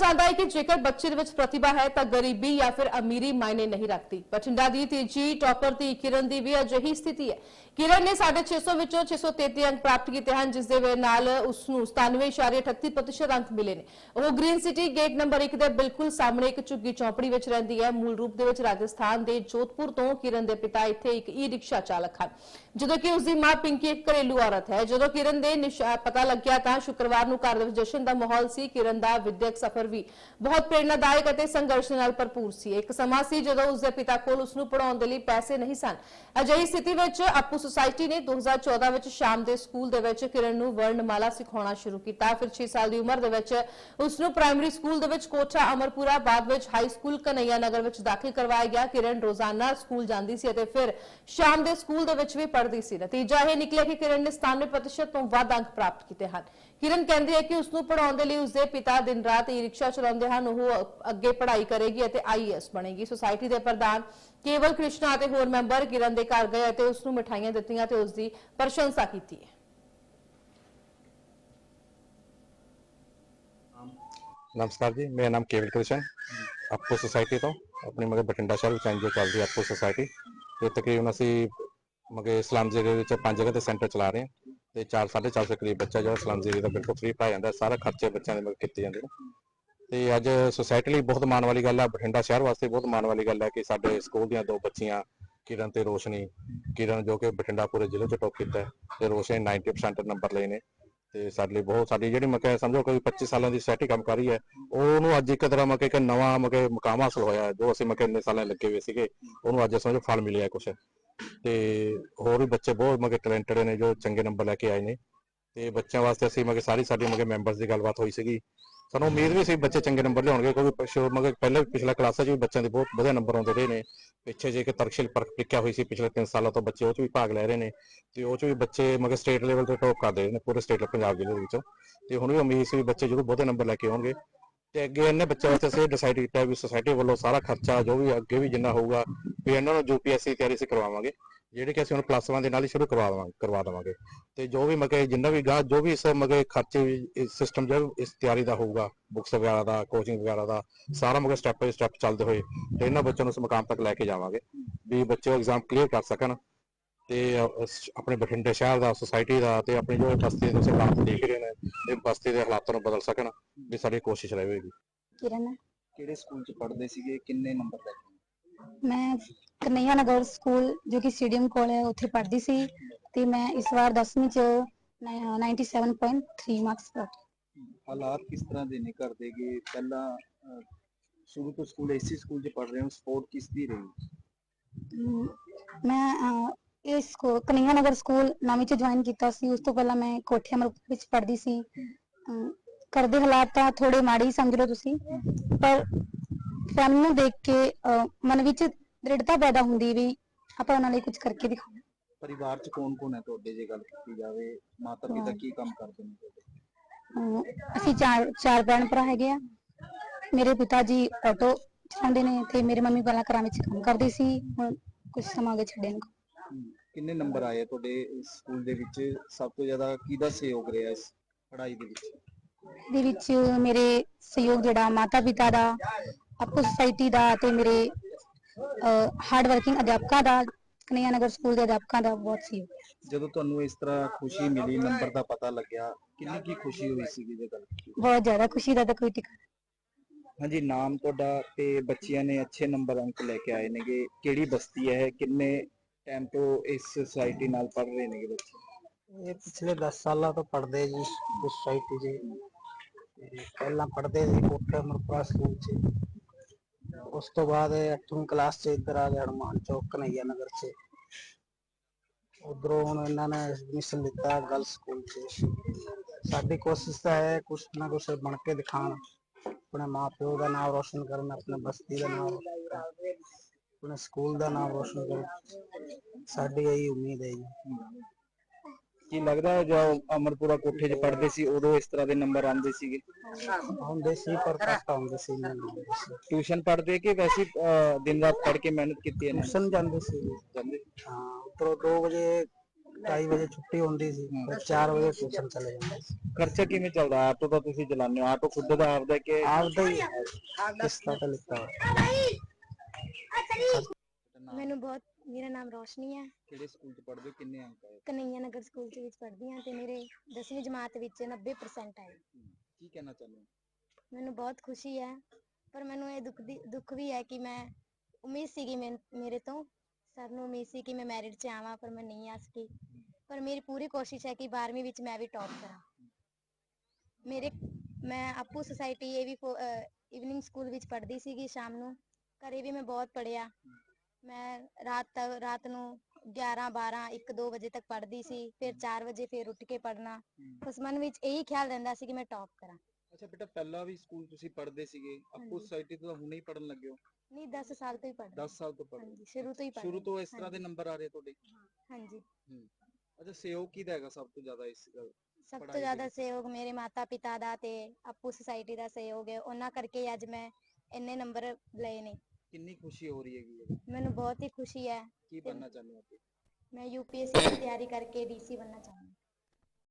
ਜਾਂਦਾ ਹੈ ਕਿ ਜੇਕਰ ਬੱਚੇ ਦੇ ਵਿੱਚ ਪ੍ਰਤਿਭਾ ਹੈ ਤਾਂ ਗਰੀਬੀ ਜਾਂ ਫਿਰ ਅਮੀਰੀ ਮਾਇਨੇ ਨਹੀਂ ਰੱਖਦੀ। ਬਠਿੰਡਾ ਦੀ ਤੀਜੀ ਟੌਪਰ ਦੀ ਕਿਰਨ ਦੀ ਵੀ ਅਜਿਹੀ ਸਥਿਤੀ ਹੈ। ਕਿਰਨ ਨੇ 650 ਵਿੱਚੋਂ 633 ਅੰਕ ਪ੍ਰਾਪਤ ਕੀਤੇ ਹਨ, ਜਿਸ ਦੇ ਨਾਲ ਉਸ ਨੂੰ 97.38% ਅੰਕ ਮਿਲੇ ਨੇ। ਉਹ ਗ੍ਰੀਨ ਸਿਟੀ ਗੇਟ ਨੰਬਰ 1 ਦੇ ਬਿਲਕੁਲ ਸਾਹਮਣੇ ਇੱਕ ਝੁੱਗੀ ਚੌਂਪੜੀ ਵਿੱਚ ਰਹਿੰਦੀ ਹੈ। ਮੂਲ ਰੂਪ ਦੇ ਵਿੱਚ ਰਾਜਸਥਾਨ ਦੇ ਜੋਧਪੁਰ ਤੋਂ ਕਿਰਨ ਦੇ ਪਿਤਾ ਇੱਥੇ ਇੱਕ ਈ ਰਿਕਸ਼ਾ ਚਾਲਕ ਹਨ। ਜਦੋਂ ਕਿ ਉਸ ਦੀ ਮਾਂ ਪਿੰਕੀ ਇੱਕ ਘਰੇਲੂ ਔਰਤ ਹੈ। ਜਦੋਂ ਕਿਰਨ ਦੇ ਪਤਾ ਲੱਗਿਆ ਤਾਂ ਸ਼ੁੱਕਰਵਾਰ ਨੂੰ ਘਰ ਦੇ ਵਿੱਚ ਜਸ਼ਨ ਦਾ ਮਾਹੌਲ ਸੀ। ਕਿਰਨ ਦਾ ਵਿਦਿਅਕ ਸਫ਼ਰ ਵੀ ਬਹੁਤ ਪ੍ਰੇਰਨਾਦਾਇਕ ਅਤੇ ਸੰਘਰਸ਼ ਨਾਲ ਭਰਪੂਰ ਸੀ। ਇੱਕ ਸਮਾਂ ਸੀ ਜਦੋਂ ਉਸ ਦੇ ਪਿਤਾ ਕੋਲ ਉਸ ਨੂੰ ਪੜਾਉਣ ਦੇ ਲਈ ਪੈਸੇ ਨਹੀਂ ਸਨ। ਅਜਿਹੀ ਸਥਿਤੀ ਵਿੱਚ ਆਪੂ ਸੁਸਾਇਟੀ ਨੇ 2014 ਵਿੱਚ ਸ਼ਾਮ ਦੇ ਸਕੂਲ ਦੇ ਵਿੱਚ ਕਿਰਨ ਨੂੰ ਵਰਣਮਾਲਾ ਸਿਖਾਉਣਾ ਸ਼ੁਰੂ ਕੀਤਾ। ਫਿਰ 6 ਸਾਲ ਦੀ ਉਮਰ ਦੇ ਵਿੱਚ ਉਸ ਨੂੰ ਪ੍ਰਾਇਮਰੀ ਸਕੂਲ ਦੇ ਵਿੱਚ ਕੋਠਾ ਅਮਰਪੁਰਾ, ਬਾਅਦ ਵਿੱਚ ਹਾਈ ਸਕੂਲ ਕਨਈਆ ਨਗਰ ਵਿੱਚ ਦਾਖਲ ਕਰਵਾਇਆ ਗਿਆ। ਕਿਰਨ ਰੋਜ਼ਾਨਾ ਸਕੂਲ ਜਾਂਦੀ ਸੀ ਅਤੇ ਫਿਰ ਸ਼ਾਮ ਦੇ ਸਕੂਲ ਦੇ ਵਿੱਚ ਵੀ ਪੜ੍ਹਦੀ ਸੀ। ਨਤੀਜਾ ਇਹ ਨਿਕਲਿਆ ਕਿ ਕਿਰਨ ਨੇ 97% ਤੋਂ ਵੱਧ ਅੰਕ ਪ੍ਰਾਪਤ ਕੀਤੇ ਹਨ। ਕਿਰਨ ਕਹਿੰਦੀ ਹੈ ਕਿ ਉਸ ਨੂੰ ਪੜਾਉਣ ਦੇ ਲਈ ਉਸ ਦੇ ਪਿਤਾ ਦਿਨ ਰਾਤ ਈ ਰਿਕਸ਼ਾ ਚਲਾਉਂਦੇ ਹਨ, ਉਹ ਅੱਗੇ ਪੜ੍ਹਾਈ ਕਰੇਗੀ ਅਤੇ ਆਈਐਸ ਬਣੇਗੀ। ਸੁਸਾਇਟੀ ਦੇ ਪ੍ਰਧਾਨ ਕੇਵਲ ਕ੍ਰਿਸ਼ਨਾ ਅਤੇ ਹੋਰ ਮੈਂਬਰ ਕਿਰਨ ਦੇ ਘਰ ਗਏ ਅਤੇ ਉਸ ਨੂੰ ਮਿਠਾਈਆਂ ਦਿੱਤੀਆਂ ਤੇ ਉਸ ਦੀ ਪ੍ਰਸ਼ੰਸਾ ਕੀਤੀ ਹੈ। ਨਮਸਕਾਰ ਜੀ, ਮੇਰਾ ਨਾਮ ਕੇਵਲ ਕ੍ਰਿਸ਼ਨ, ਆਪਕੋ ਸੁਸਾਇਟੀ ਤੋਂ, ਆਪਣੀ ਮਗਰ ਬਠਿੰਡਾ ਸ਼ਹਿਰ ਵਿੱਚ ਐਨਜੀਓ ਚੱਲਦੀ ਆਪਕੋ ਸੁਸਾਇਟੀ ਤੇ ਤਕਰੀਬਨ ਅਸੀਂ ਮਗੇ ਸਲਮ ਏਰੀਆ ਵਿੱਚ ਪੰਜ ਜਗ੍ਹਾ ਤੇ ਸੈਂਟਰ ਚਲਾ ਰਹੇ ਹਾਂ। ਤੇ 4 450 ਦੇ ਕਰੀਬ ਬੱਚਾ ਜਿਹੜਾ ਸਲਮ ਏਰੀਆ ਦਾ ਬਿਲਕੁਲ ਫ੍ਰੀ ਪੜਾਇਆ ਜਾਂਦਾ, ਸਾਰਾ ਖਰਚੇ ਬੱਚਿਆਂ ਦੇ ਮਗੇ ਕੀਤੇ ਜਾਂਦੇ ਨੇ। ਤੇ ਅੱਜ ਸੁਸਾਇਟੀ ਲਈ ਬਹੁਤ ਮਾਣ ਵਾਲੀ ਗੱਲ ਹੈ ਬਠਿੰਡਾ ਸ਼ਹਿਰ ਵਾਸਤੇ ਬਹੁਤ ਮਾਣ ਵਾਲੀ ਗੱਲ ਹੈ ਕਿ ਸਾਡੇ ਸਕੂਲ ਦੀਆਂ ਦੋ ਬੱਚੀਆਂ, ਕਿਰਨ ਤੇ ਰੋਸ਼ਨੀ, ਕਿਰਨ ਜੋ ਕਿ ਬਠਿੰਡਾ ਪੂਰੇ ਜ਼ਿਲ੍ਹੇ 'ਚ ਟੌਪ ਕੀਤਾ ਤੇ ਰੋਸ਼ਨੀ 90% ਨੰਬਰ ਲਏ ਨੇ। ਤੇ ਸਾਡੇ ਲਈ ਬਹੁਤ, ਸਾਡੀ ਜਿਹੜੀ ਮੈਂ ਸਮਝੋ ਕੋਈ 25 ਸਾਲਾਂ ਦੀ ਸੋਸਾਇਟੀ ਕੰਮ ਕਰ ਰਹੀ ਹੈ, ਉਹਨੂੰ ਅੱਜ ਇੱਕ ਤਰ੍ਹਾਂ ਮੈਂ ਕਿ ਨਵਾਂ ਮੈਂ ਕਿ ਮੁਕਾਮ ਹਾਸਲ ਹੋਇਆ ਜੋ ਅਸੀਂ ਮੈਂ ਕਿ ਇੰਨੇ ਸਾਲਾਂ ਲੱਗੇ ਹੋਏ ਸੀਗੇ, ਉਹਨੂੰ ਅੱਜ ਸਮਝੋ ਫਲ ਮਿਲਿਆ ਕੁਛ। ਤੇ ਹੋਰ ਵੀ ਬੱਚੇ ਬਹੁਤ ਮੈਂ ਟੈਲੈਂਟਡ ਨੇ ਜੋ ਚੰਗੇ ਨੰਬਰ ਲੈ ਕੇ ਆਏ ਨੇ। ਤੇ ਬੱਚਿਆਂ ਵਾਸਤੇ ਅਸੀਂ ਮੈਂ ਸਾਰੀ ਸਾਡੀ ਮੈਂ ਮੈਂਬਰਸ ਦੀ ਗੱਲਬਾਤ ਹੋਈ ਸੀਗੀ। ਸਾਨੂੰ ਉਮੀਦ ਵੀ ਸੀ ਬੱਚੇ ਚੰਗੇ ਨੰਬਰ ਲਿਆਉਣਗੇ ਕਿਉਂਕਿ ਪਿਛੋ ਮਗਰ ਪਹਿਲੇ ਪਿਛਲਾ ਕਲਾਸਾਂ 'ਚ ਵੀ ਬੱਚਿਆਂ ਦੇ ਬਹੁਤ ਵਧੀਆ ਨੰਬਰ ਆਉਂਦੇ ਰਹੇ ਨੇ। ਪਿੱਛੇ ਜੇ ਕਿ ਤਰਕਸ਼ੀਲ ਪ੍ਰੀਖਿਆ ਹੋਈ ਸੀ ਪਿਛਲੇ 3 ਸਾਲਾਂ ਤੋਂ ਬੱਚੇ ਉਹ 'ਚ ਵੀ ਭਾਗ ਲੈ ਰਹੇ ਨੇ। ਤੇ ਉਹ 'ਚ ਵੀ ਬੱਚੇ ਮਗਰ ਸਟੇਟ ਲੈਵਲ ਤੇ ਟੌਪ ਕਰਦੇ ਰਹੇ ਨੇ, ਪੂਰੇ ਸਟੇਟ ਪੰਜਾਬ ਜ਼ਿਲ੍ਹੇ ਦੇ ਵਿੱਚੋਂ। ਤੇ ਹੁਣ ਵੀ ਉਮੀਦ ਸੀ ਬੱਚੇ ਜਦੋਂ ਬਹੁਤੇ ਨੰਬਰ ਲੈ ਕੇ ਆਉਣਗੇ। ਤੇ ਅੱਗੇ ਇਹਨੇ ਬੱਚਿਆਂ ਵਾਸਤੇ ਅਸੀਂ ਡਿਸਾਈਡ ਕੀਤਾ ਵੀ ਸੁਸਾਇਟੀ ਵੱਲੋਂ ਸਾਰਾ ਖਰਚਾ ਜੋ ਵੀ ਅੱਗੇ ਵੀ ਜਿੰਨਾ ਹੋਊਗਾ, ਵੀ ਇਹਨਾਂ ਨੂੰ ਯੂਪੀਐਸਸੀ ਤਿਆਰੀ ਅਸੀਂ ਕਰਵਾਵਾਂਗੇ, ਜਿਹੜੇ ਕਿ ਅਸੀਂ ਹੁਣ ਪਲੱਸ 1 ਦੇ ਨਾਲ ਹੀ ਸ਼ੁਰੂ ਕਰਵਾ ਦੇਵਾਂਗੇ ਕਰਵਾ ਦੇਵਾਂਗੇ। ਤੇ ਜੋ ਵੀ ਮਗੇ ਜਿੰਨਾ ਵੀ ਗਾ, ਜੋ ਵੀ ਇਸ ਮਗੇ ਖਰਚੇ ਇਸ ਸਿਸਟਮ ਜੋ ਇਸ ਤਿਆਰੀ ਦਾ ਹੋਊਗਾ ਬੁੱਕਸ ਵਗੈਰਾ ਦਾ ਕੋਚਿੰਗ ਵਗੈਰਾ ਦਾ, ਸਾਰਾ ਮਗੇ ਸਟੈਪ ਬਾਈ ਸਟੈਪ ਚੱਲਦੇ ਹੋਏ, ਤੇ ਇਹਨਾਂ ਬੱਚਿਆਂ ਨੂੰ ਉਸ ਮੁਕਾਮ ਤੱਕ ਲੈ ਕੇ ਜਾਵਾਂਗੇ, ਵੀ ਬੱਚੇ ਐਗਜ਼ਾਮ ਕਲੀਅਰ ਕਰ ਸਕਣ। ਤੇ ਆਪਣੇ ਬਠਿੰਡੇ ਸ਼ਹਿਰ ਦਾ ਸੁਸਾਇਟੀ ਦਾ ਤੇ ਆਪਣੀ ਜੋ ਬਸਤੀ ਦੇ ਤੁਸੀਂ ਹਾਲਾਤ ਦੇਖ ਰਹੇ ਨੇ ਇਹ ਬਸਤੀ ਦੇ ਹਾਲਾਤਾਂ ਨੂੰ ਬਦਲ ਸਕਣ ਵੀ ਸਾਡੀ ਕੋਸ਼ਿਸ਼ ਰਹੇਗੀ ਕਿਰਨ? ਕਿਹੜੇ ਸਕੂਲ ਚ ਪੜ੍ਹਦੇ ਸੀਗੇ? ਕਿੰਨੇ ਨੰਬਰ ਲੈ ਕੇ? ਮੈਂ ਕਨਈਆ ਨਗਰ ਸਕੂਲ ਜੋ ਕਿ ਸਟੇਡੀਅਮ ਕੋਲ ਹੈ ਉੱਥੇ ਪੜ੍ਹਦੀ ਸੀ ਤੇ ਮੈਂ ਇਸ ਵਾਰ 10ਵੀਂ ਚ ਨ- 97.3 ਮਾਰਕਸ ਪ੍ਰਾਪਤ ਹਾਲਾਤ ਕਿਸ ਤਰ੍ਹਾਂ ਦੇ ਨੇ ਘਰ ਦੇ ਕਿ ਪਹਿਲਾਂ ਸ਼ੁਰੂ ਤੋਂ ਸਕੂਲ ਇਸੇ ਸਕੂਲ ਚ ਪੜ੍ਹ ਰਹੇ ਹੋ ਸਪੋਰਟ ਕਿਸ ਦੀ ਰਹੀ? ਮੈਂ ਇਸ ਸਕੂਲ ਕਨਈਆ ਨਗਰ ਸਕੂਲ ਨਵੀਂ ਚ ਜੁਆਇਨ ਕੀਤਾ ਸੀ ਉਸ ਤੋਂ ਪਹਿਲਾਂ ਮੈਂ ਕੋਠੇ ਅਮਰ ਵਿੱਚ ਪੜ੍ਹਦੀ ਸੀ। ਅਮ, ਘਰ ਦੇ ਹਾਲਾਤ ਤਾਂ ਥੋੜੇ ਮਾੜੇ ਹੀ ਸਮਝ ਲਓ ਤੁਸੀਂ ਪਰ ਫੈਮਿਲੀ ਨੂੰ ਦੇਖ ਕੇ ਅਹ, ਮਨ ਵਿੱਚ ਦ੍ਰਿੜਤਾ ਪੈਦਾ ਹੁੰਦੀ ਵੀ ਆਪਾਂ ਉਹਨਾਂ ਲਈ ਕੁਝ ਕਰਕੇ ਦਿਖਾਉਣਾ। ਪਰਿਵਾਰ ਚ ਕੌਣ ਕੌਣ ਹੈ ਤੁਹਾਡੇ ਜੇ ਗੱਲ ਕੀਤੀ ਜਾਵੇ? ਮਾਤਾ ਪਿਤਾ। ਕੀ ਕੰਮ ਕਰਦੇ ਨੇ ਤੁਹਾਡੇ? ਅਮ ਅਸੀਂ ਚਾਰ ਚਾਰ ਭੈਣ ਭਰਾ ਹੈਗੇ ਆ। ਮੇਰੇ ਪਿਤਾ ਜੀ ਆਟੋ ਚਲਾਉਂਦੇ ਨੇ ਤੇ ਮੇਰੇ ਮੰਮੀ ਪਹਿਲਾਂ ਘਰਾਂ ਵਿੱਚ ਕੰਮ ਕਰਦੇ ਸੀ ਹੁਣ ਕੁਝ ਸਮਾਂ ਹੋ ਗਿਆ ਛੱਡਿਆ ਨੂੰ। ਕਿੰਨੇ ਨੰਬਰ ਆਏ ਆ ਤੁਹਾਡੇ ਸਕੂਲ ਦੇ ਵਿੱਚ ਸਭ ਤੋਂ ਜ਼ਿਆਦਾ ਕਿਹਦਾ ਸਹਿਯੋਗ ਰਿਹਾ ਇਸ ਪੜ੍ਹਾਈ ਦੇ ਵਿੱਚ ਇਹਦੇ ਵਿੱਚ ਮੇਰੇ ਸਹਿਯੋਗ ਜਿਹੜਾ ਮਾਤਾ ਪਿਤਾ ਦਾ ਆਪਕੋ ਸੁਸਾਇਟੀ ਦਾ ਤੇ ਮੇਰੇ ਹਾਰਡ ਵਰਕਿੰਗ ਅਧਿਆਪਕਾਂ ਦਾ ਕਨਈਆ ਨਗਰ ਸਕੂਲ ਦੇ ਅਧਿਆਪਕਾਂ ਦਾ ਬਹੁਤ ਸਹਿਯੋਗ। ਜਦੋਂ ਤੁਹਾਨੂੰ ਇਸ ਤਰ੍ਹਾਂ ਖੁਸ਼ੀ ਮਿਲੀ ਨੰਬਰ ਦਾ ਪਤਾ ਲੱਗਿਆ ਕਿੰਨੀ ਕੀ ਖੁਸ਼ੀ ਹੋਈ ਸੀਗੀ ਜੇ ਗੱਲ ਕੀਤੀ? ਬਹੁਤ ਜ਼ਿਆਦਾ ਖੁਸ਼ੀ ਦਾ ਤਾਂ ਕੋਈ ਟਿਕਾਣਾ ਹਾਂਜੀ ਨਾਮ ਤੁਹਾਡਾ ਤੇ ਬੱਚਿਆਂ ਨੇ ਅੱਛੇ ਨੰਬਰ ਅੰਕ ਲੈ ਕੇ ਆਏ ਨੇਗੇ ਕਿਹੜੀ ਬਸਤੀ ਹੈ? ਕਿੰਨੇ ਟਾਈਮ ਤੋਂ ਇਸ ਸੁਸਾਇਟੀ ਨਾਲ ਪੜ੍ਹ ਰਹੇ ਨੇਗੇ ਬੱਚੇ? ਇਹ ਪਿਛਲੇ 10 ਸਾਲਾਂ ਤੋਂ ਪੜ੍ਹਦੇ ਜੀ ਸੁਸਾਇਟੀ 'ਚ ਤੇ ਪਹਿਲਾਂ ਪੜ੍ਹਦੇ ਸੀ ਕੋਟੇ ਅਮਰਪੁਰਾ ਸਕੂਲ 'ਚ। ਉਸ ਤੋਂ ਬਾਅਦ 8ਵੀਂ ਕਲਾਸ 'ਚ ਇੱਧਰ ਆ ਗਏ ਹਨੂੰਮਾਨ ਚੌਕ, ਕਨਈਆ ਨਗਰ 'ਚ। ਉਧਰੋਂ ਹੁਣ ਇਹਨਾਂ ਨੇ ਐਡਮਿਸ਼ਨ ਲਿੱਤਾ ਗਰਲ ਸਕੂਲ 'ਚ। ਸਾਡੀ ਕੋਸ਼ਿਸ਼ ਤਾਂ ਹੈ ਕੁਛ ਨਾ ਕੁਛ ਬਣ ਕੇ ਦਿਖਾਣ ਆਪਣੇ ਮਾਪਿਓ ਦਾ ਨਾਮ ਰੋਸ਼ਨ ਕਰਨ, ਆਪਣੇ ਬਸਤੀ ਦਾ ਨਾਮ ਆਪਣੇ ਸਕੂਲ ਦਾ ਨਾਮ ਰੋਸ਼ਨ ਕਰਨ। ਸਾਡੀ ਇਹੀ ਉਮੀਦ ਹੈ ਜੀ। ਕੀ ਲੱਗਦਾ ਹੈ ਜਦੋਂ ਅਮਰਪੁਰਾ ਕੋਠੇ 'ਚ ਪੜ੍ਹਦੇ ਸੀ ਉਦੋਂ ਇਸ ਤਰ੍ਹਾਂ ਦੇ ਨੰਬਰ ਆਉਂਦੇ ਸੀਗੇ? ਆਉਂਦੇ ਸੀ ਪਰ ਘੱਟ ਆਉਂਦੇ ਸੀ ਨਹੀਂ ਆਉਂਦੇ ਸੀ। ਟਿਊਸ਼ਨ ਪੜ੍ਹਦੇ ਕਿ ਵੈਸੇ ਹੀ, ਅਹ, ਦਿਨ ਰਾਤ ਪੜ੍ਹ ਕੇ ਮਿਹਨਤ ਕੀਤੀ ਹੈ ਟਿਊਸ਼ਨ ਜਾਂਦੇ ਸੀ ਜਾਂਦੇ? ਹਾਂ ਉਧਰੋਂ 2 ਵਜੇ ਢਾਈ ਵਜੇ ਛੁੱਟੀ ਹੁੰਦੀ ਸੀ ਫਿਰ 4 ਵਜੇ ਟਿਊਸ਼ਨ ਚਲੇ ਜਾਂਦੇ ਸੀ। ਖਰਚਾ ਕਿਵੇਂ ਚੱਲਦਾ? ਆਟੋ ਦਾ ਤੁਸੀਂ ਚਲਾਉਂਦੇ ਹੋ। ਆਟੋ ਖੁਦ ਦਾ ਆਪਦਾ ਕਿ ਆਪਦਾ ਹੀ। ਕਿਸ਼ਤਾਂ ਤੇ ਲਿੱਤਾ ਹੋਇਆ। ਮੈਨੂੰ ਬਹੁਤ ਮੇਰਾ ਨਾਮ ਰੋਸ਼ਨੀ ਹੈ ਕਿਹੜੇ ਸਕੂਲ ਚ ਪੜ੍ਹਦੇ ਹੋ? ਕਿੰਨੇ ਅੰਕ ਆਏ? ਕਨਈਆ ਨਗਰ ਸਕੂਲ ਚ ਵਿੱਚ ਪੜ੍ਹਦੀ ਹਾਂ ਤੇ ਮੇਰੇ 10ਵੀਂ ਜਮਾਤ ਵਿੱਚ 90% ਆਏ। ਕੀ ਕਹਿਣਾ ਚਾਹੁੰਦੇ ਹੋ? ਮੈਨੂੰ ਬਹੁਤ ਖੁਸ਼ੀ ਹੈ ਪਰ ਮੈਨੂੰ ਇਹ ਦੁੱਖ ਦੀ ਦੁੱਖ ਵੀ ਹੈ ਕਿ ਮੈਂ ਉਮੀਦ ਸੀਗੀ ਮੈਨ- ਮੇਰੇ ਤੋਂ। ਸਰ ਨੂੰ ਉਮੀਦ ਸੀ ਕਿ ਮੈਂ ਮੈਰਿਟ 'ਚ ਆਵਾਂ ਪਰ ਮੈਂ ਨਹੀਂ ਆ ਸਕੀ। ਪਰ ਮੇਰੀ ਪੂਰੀ ਕੋਸ਼ਿਸ਼ ਹੈ ਕਿ 12ਵੀਂ ਵਿੱਚ ਮੈਂ ਵੀ ਟੌਪ ਕਰਾਂ। ਮੇਰੇ ਮੈਂ ਆਪੂ ਸੁਸਾਇਟੀ ਇਹ ਵੀ ਇਵਨਿੰਗ ਸਕੂਲ ਵਿੱਚ ਪੜ੍ਹਦੀ ਸੀਗੀ ਸ਼ਾਮ ਨੂੰ। ਘਰੇ ਵੀ ਮੈਂ ਬਹੁਤ ਪੜ੍ਹਿਆ। ਮੈਂ ਰਾਤ ਤੱਕ ਰਾਤ ਨੂੰ 11 12 1 2 ਵਜੇ ਤੱਕ ਪੜ੍ਹਦੀ ਸੀ ਫਿਰ 4 ਵਜੇ ਫਿਰ ਉੱਠ ਕੇ ਪੜ੍ਹਨਾ। ਬਸ ਮਨ ਵਿੱਚ ਇਹੀ ਖਿਆਲ ਰਹਿੰਦਾ ਸੀ ਕਿ ਮੈਂ ਟੌਪ ਕਰਾਂ। ਅੱਛਾ ਬੇਟਾ ਪਹਿਲਾਂ ਵੀ ਸਕੂਲ ਤੁਸੀਂ ਪੜ੍ਹਦੇ ਸੀਗੇ? ਆਪੋ ਹਾਂਜੀ। ਸੁਸਾਇਟੀ ਤੋਂ ਤਾਂ ਹੁਣੇ ਹੀ ਪੜ੍ਹਨ ਲੱਗੇ ਹੋ? ਨਹੀਂ 10 ਸਾਲ ਤੋਂ ਹੀ ਪੜ੍ਹਦੀ 10 ਸਾਲ ਤੋਂ ਪੜ੍ਹਦੇ ਹਾਂਜੀ ਸ਼ੁਰੂ ਤੋਂ ਹੀ ਪੜ੍ਹਦੀ ਸ਼ੁਰੂ ਤੋਂ ਇਸ ਤਰ੍ਹਾਂ ਦੇ। ਨੰਬਰ ਆ ਰਹੇ ਤੁਹਾਡੇ? ਹਾਂਜੀ। ਅੱਛਾ ਸਹਿਯੋਗ ਕਿਹਦਾ ਹੈਗਾ ਸਭ ਤੋਂ ਜ਼ਿਆਦਾ ਇਸ ਗੱਲ ਸਭ ਪੜ੍ਹਾਈ ਤੋਂ ਦੇ ਜ਼ਿਆਦਾ ਵਿੱਚ? ਸਹਿਯੋਗ ਮੇਰੇ ਮਾਤਾ ਪਿਤਾ ਦਾ ਤੇ ਆਪੂ ਸੁਸਾਇਟੀ ਦਾ ਸਹਿਯੋਗ ਹੈ। ਉਹਨਾਂ ਕਰਕੇ ਹੀ ਅੱਜ ਮੈਂ ਇੰਨੇ ਨੰਬਰ ਲਏ ਨੇ। ਕਿੰਨੀ ਖੁਸ਼ੀ ਹੋ ਰਹੀ ਹੈਗੀ ਹੈ ਮੈਨੂੰ ਬਹੁਤ ਹੀ ਖੁਸ਼ੀ ਹੈ ਕੀ ਬਣਨਾ ਚਾਹੁੰਦੇ ਹੋ ਅੱਗੇ? ਮੈਂ ਯੂਪੀਐਸਸੀ ਦੀ ਤਿਆਰੀ ਕਰਕੇ ਡੀਸੀ ਬਣਨਾ ਚਾਹੁੰਦੀ ਹਾਂ